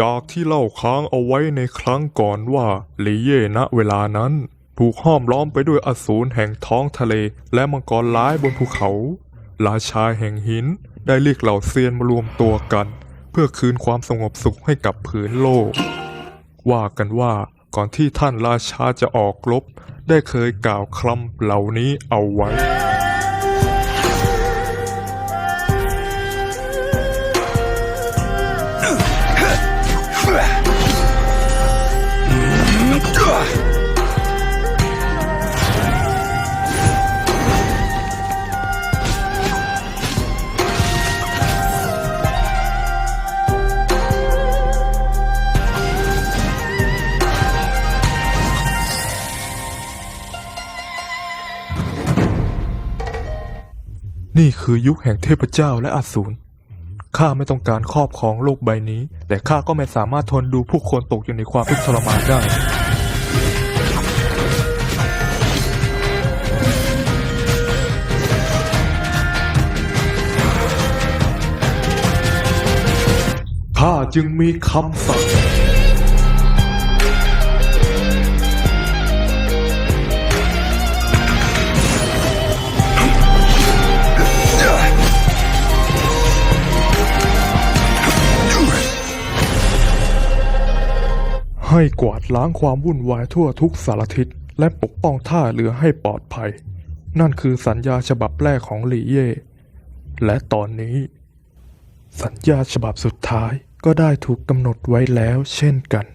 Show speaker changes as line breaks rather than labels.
จากที่เล่าค้างเอาไว้ในครั้งก่อนว่าลีเย่ณเวลานั้น ถูกห้อมล้อมไปด้วยอสูรแห่งท้องทะเล และมังกรร้ายบนภูเขา ราชาแห่งหินได้เรียกเหล่าเซียนมารวมตัวกัน เพื่อคืนความสงบสุขให้กับผืนโลก ว่ากันว่าก่อนที่ท่านราชาจะออกรบได้เคยกล่าวคำเหล่านี้เอาไว้ นี่คือยุคแห่งเทพเจ้าและอสูร ข้าไม่ต้องการครอบครองโลกใบนี้ แต่ข้าก็ไม่สามารถทนดูผู้คนตกอยู่ในความทุกข์ทรมานได้ ข้าจึงมีคำสั่ง ให้กวาดล้างความวุ่นวายทั่วทุกสารทิศและปกป้องท่าเรือให้ปลอดภัย นั่นคือสัญญาฉบับแรกของหลี่เย่ และตอนนี้ สัญญาฉบับสุดท้ายก็ได้ถูกกำหนดไว้แล้วเช่นกัน